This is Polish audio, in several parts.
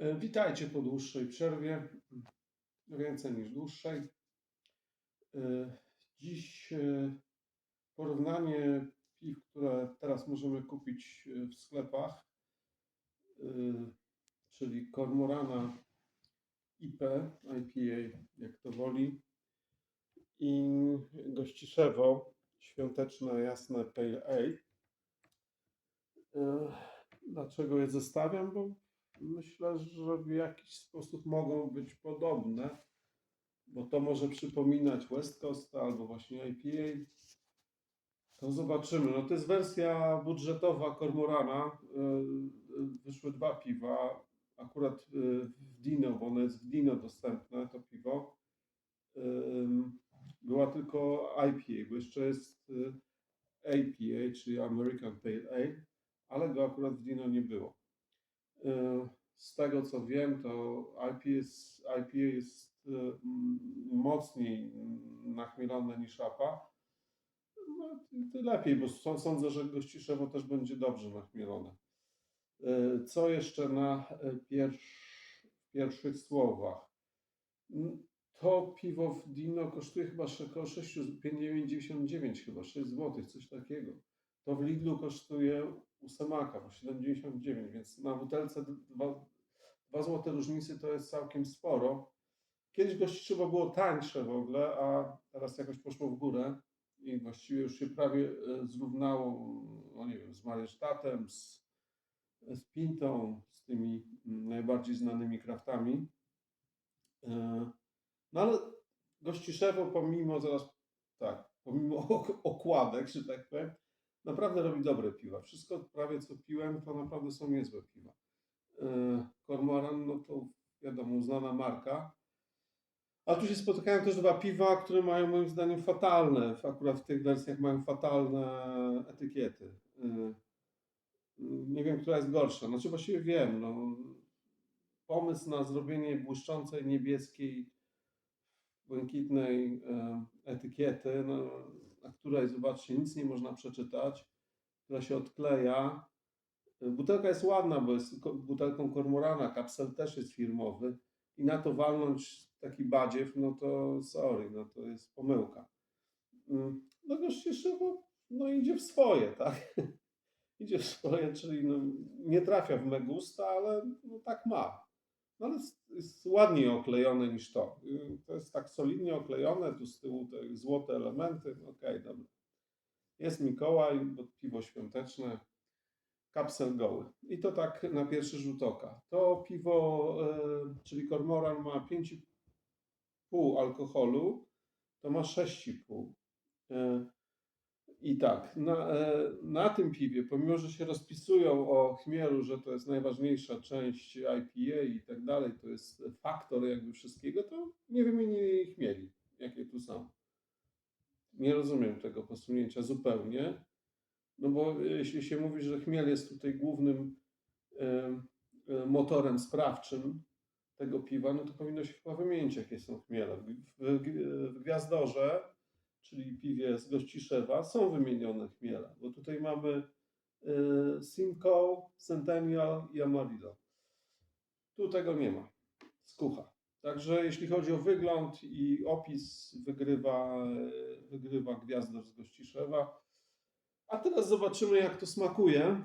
E, Witajcie po dłuższej przerwie, więcej niż dłuższej. E, Dziś e, porównanie piw, które teraz możemy kupić w sklepach, czyli Kormorana IP, IPA, jak to woli, i Gościszewo, świąteczne, jasne Pale Ale. Dlaczego je zestawiam? Bo myślę, że w jakiś sposób mogą być podobne, bo to może przypominać West Coast albo właśnie IPA. To zobaczymy. No to jest wersja budżetowa Kormorana. Yy, Wyszły dwa piwa. Akurat yy, w Dino, bo ono jest w Dino dostępne, to piwo. Była tylko IPA, bo jeszcze jest APA, czyli American Pale Ale, ale go akurat w Dino nie było. Yy, Z tego co wiem, to IPA jest, IPA jest yy, mm, mocniej nachmielone niż APA. No, lepiej, bo są- sądzę, że Gościszewo też będzie dobrze nachmielone. Yy, Co jeszcze na pierwsz, pierwszych słowach? To piwo w Dino kosztuje chyba sze- około 6, 5,99 chyba, 6 zł, coś takiego. To w Lidlu kosztuje u Semaka po 7,99, więc na butelce 2, zł różnicy to jest całkiem sporo. Kiedyś Gościczewo było tańsze w ogóle, a teraz jakoś poszło w górę i właściwie już się prawie e, zrównało, no nie wiem, z Majestatem, z, z Pintą, z tymi mm, najbardziej znanymi kraftami. E, No ale Gościszewo pomimo zaraz, tak, pomimo ok- okładek, że tak powiem, naprawdę robi dobre piwa. Wszystko prawie co piłem, to naprawdę są niezłe piwa. E, Kormoran, no to wiadomo, uznana marka. A tu się spotykają też dwa piwa, które mają moim zdaniem fatalne, akurat w tych wersjach mają fatalne etykiety. E, Nie wiem, która jest gorsza. Znaczy właściwie wiem, no, pomysł na zrobienie błyszczącej niebieskiej, błękitnej e, etykiety, no, na której, zobaczcie, nic nie można przeczytać, która się odkleja. Butelka jest ładna, bo jest butelką Kormorana, kapsel też jest firmowy i na to walnąć taki badziew, no to sorry, no to jest pomyłka. Mm, No Gościeszewo, no idzie w swoje, tak? idzie w swoje, czyli no, nie trafia w me gusta, ale no, tak ma. No ale jest, ładniej oklejone niż to. Y, To jest tak solidnie oklejone, tu z tyłu te złote elementy, no okej, dobra. Jest Mikołaj, piwo świąteczne, kapsel goły. I to tak na pierwszy rzut oka. To piwo, e, czyli Kormoran ma 5,5 alkoholu, to ma 6,5. E, I tak, na, e, na tym piwie, pomimo że się rozpisują o chmielu, że to jest najważniejsza część IPA i tak dalej, to jest faktor jakby wszystkiego, to nie wymienili chmieli, jakie tu są. Nie rozumiem tego posunięcia zupełnie. No bo jeśli się mówi, że chmiel jest tutaj głównym e, motorem sprawczym tego piwa, no to powinno się chyba wymienić, jakie są chmiele. W, w, w Gwiazdorze, czyli piwie z Gościszewa, są wymienione chmiele, bo tutaj mamy e, Simcoe, Centennial i Amarillo. Tu tego nie ma. Skucha. Także jeśli chodzi o wygląd i opis, wygrywa, wygrywa Gwiazdor z Gościszewa. A teraz zobaczymy, jak to smakuje.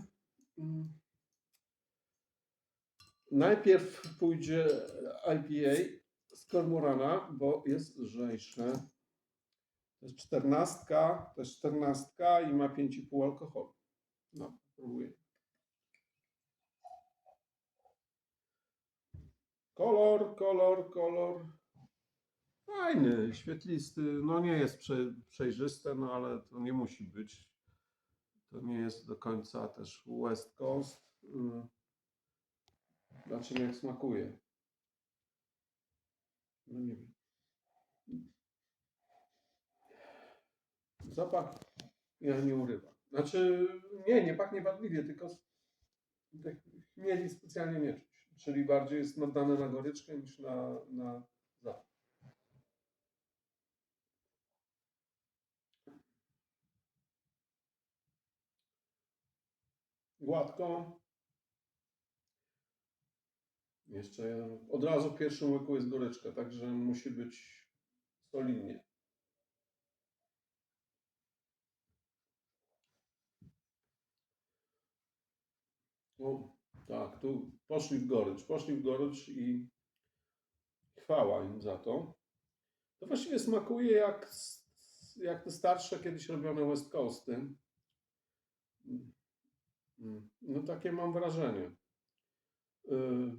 Najpierw pójdzie IPA z Kormorana, bo jest lżejsze. To jest czternastka, to jest czternastka i ma 5,5 alkoholu. No, próbuję. Kolor, kolor, kolor. Fajny, świetlisty. No nie jest prze, przejrzyste, no ale to nie musi być. To nie jest do końca też West Coast. Mm. Zobaczymy jak smakuje. No nie wiem. Zapach ja nie urywa. Znaczy, nie, nie pachnie wadliwie, tylko tak chmieli specjalnie nie czuć. Czyli bardziej jest naddane na goryczkę niż na, na zapach. Gładko. Jeszcze od razu w pierwszym łyku jest goryczka, także musi być solidnie. O, tak, tu poszli w gorycz, poszli w gorycz i chwała im za to. To właściwie smakuje jak, jak te starsze, kiedyś robione West Coasty. Mm, mm, No takie mam wrażenie. Y,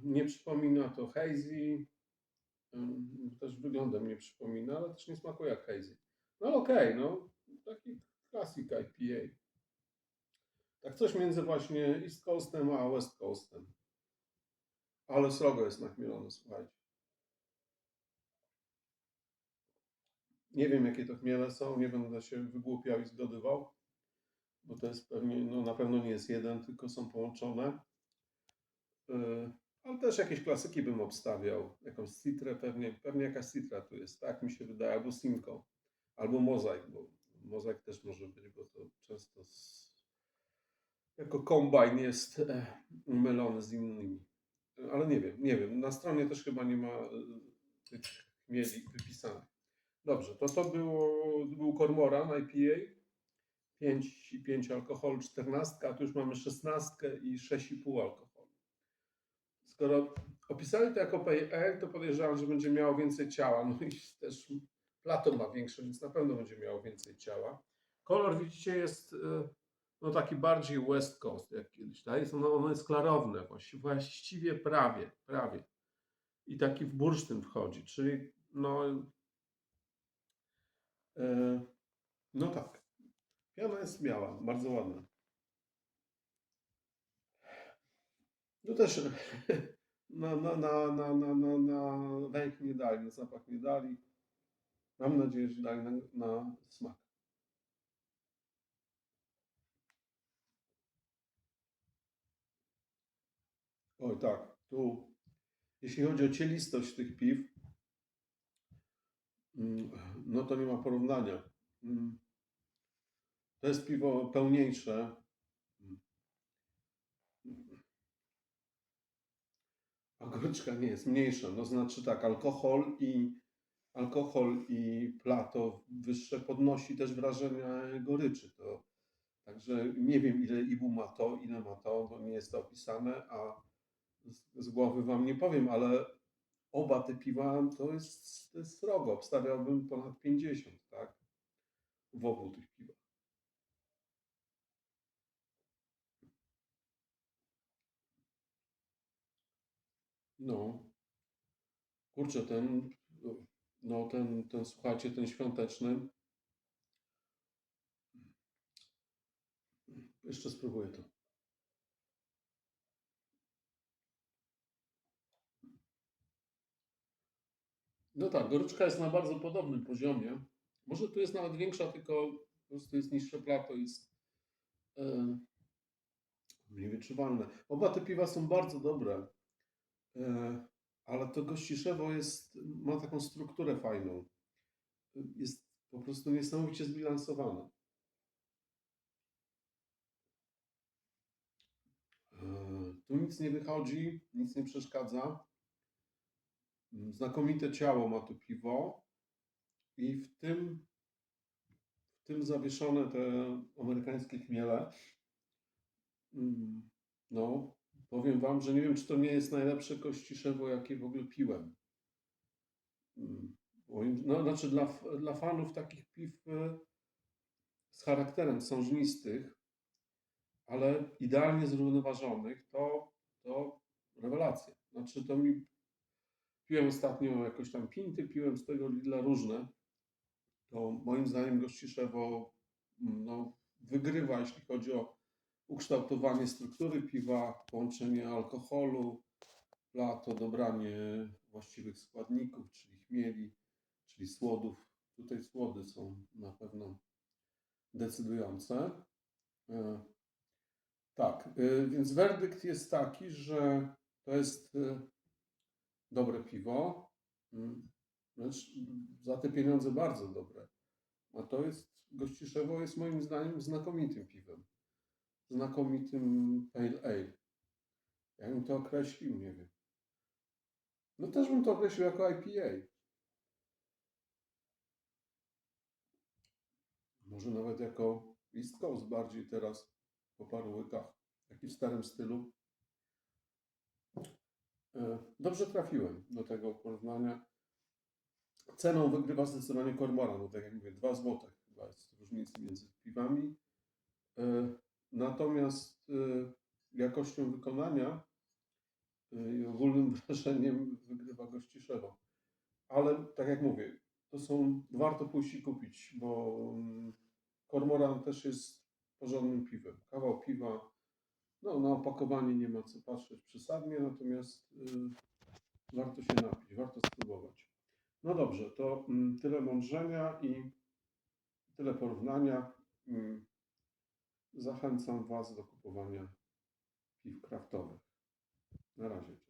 Nie przypomina to hazy. Ym, Też wyglądem nie przypomina, ale też nie smakuje jak hazy. No okej, no taki klasik IPA. Tak coś między właśnie East Coastem a West Coastem. Ale srogo jest nachmielone, słuchajcie. Nie wiem, jakie to chmiele są, nie będę się wygłupiał i zgadywał, bo to jest pewnie, no na pewno nie jest jeden, tylko są połączone. Yy, ale też jakieś klasyki bym obstawiał, jakąś citrę pewnie, pewnie jakaś citra tu jest, tak mi się wydaje, albo simco, albo mozaik, bo mozaik też może być, bo to często z, jako kombajn jest e, mylony z innymi. Ale nie wiem, nie wiem, na stronie też chyba nie ma e, tych chmieli wypisanych. Dobrze, to to było, był Kormoran IPA, 5,5 alkoholu, 14, a tu już mamy 16 i 6,5 alkoholu. Skoro opisali to jako ale, to podejrzewam, że będzie miało więcej ciała, no i też Platon ma większe, więc na pewno będzie miało więcej ciała. Kolor widzicie jest e, no taki bardziej West Coast jak kiedyś, tak? Jest ono, ono jest klarowne, właściwie, prawie, prawie. I taki w bursztyn wchodzi, czyli no E, No tak. Piana jest biała, bardzo ładna. No też na, na, na, na, na, na, na węch nie dali, na zapach nie dali. Mam nadzieję, że dali na, na smak. Oj tak, tu jeśli chodzi o cielistość tych piw, mm, no to nie ma porównania. Mm. To jest piwo pełniejsze. A goryczka nie jest mniejsza. No znaczy tak, alkohol i alkohol i plato wyższe podnosi też wrażenie goryczy. To, także nie wiem ile ibu ma to, ile ma to, bo nie jest to opisane, a z, głowy wam nie powiem, ale oba te piwa to jest, to jest srogo. Obstawiałbym ponad 50, tak? W obu tych piwach. No, kurczę, ten, no ten, ten, słuchajcie, ten świąteczny. Jeszcze spróbuję to. No tak, goryczka jest na bardzo podobnym poziomie. Może tu jest nawet większa, tylko po prostu jest niższe plato, jest e, mniej wyczuwalne. Oba te piwa są bardzo dobre. E, ale to gościszewo jest, ma taką strukturę fajną. Jest po prostu niesamowicie zbilansowane. E, Tu nic nie wychodzi, nic nie przeszkadza. Znakomite ciało ma to piwo i w tym, w tym zawieszone te amerykańskie chmiele. Mm, No, powiem Wam, że nie wiem, czy to nie jest najlepsze kościszewo, jakie w ogóle piłem. Mm, No, znaczy dla, dla fanów takich piw e, z charakterem sążnistych, ale idealnie zrównoważonych, to, to rewelacja. Znaczy to mi piłem ostatnio jakoś tam pinty, piłem z tego Lidla różne. To moim zdaniem Gościszewo mm, no, wygrywa, jeśli chodzi o ukształtowanie struktury piwa, połączenie alkoholu, plato, dobranie właściwych składników, czyli chmieli, czyli słodów. Tutaj słody są na pewno decydujące. E, Tak, e, więc werdykt jest taki, że to jest e, dobre piwo. Mm, Wręcz za te pieniądze bardzo dobre. A to jest, Gościszewo jest moim zdaniem znakomitym piwem. Znakomitym pale ale. Jak bym to określił, nie wiem. No też bym to określił jako IPA. Może nawet jako East Coast bardziej teraz po paru łykach, jak i w starym stylu. E, Dobrze trafiłem do tego porównania. Ceną wygrywa zdecydowanie Kormoran, no tak jak mówię, 2 zł chyba jest różnicy między piwami. E, Natomiast e, jakością wykonania i ogólnym wrażeniem wygrywa Gościszewo. Ale tak jak mówię, to są, warto pójść i kupić, bo mm, Kormoran też jest porządnym piwem. Kawał no na opakowanie nie ma co patrzeć przesadnie, natomiast y, warto się napić, warto spróbować. No dobrze, to mm, tyle mądrzenia i tyle porównania. Mm, Zachęcam Was do kupowania piw kraftowych. Na razie.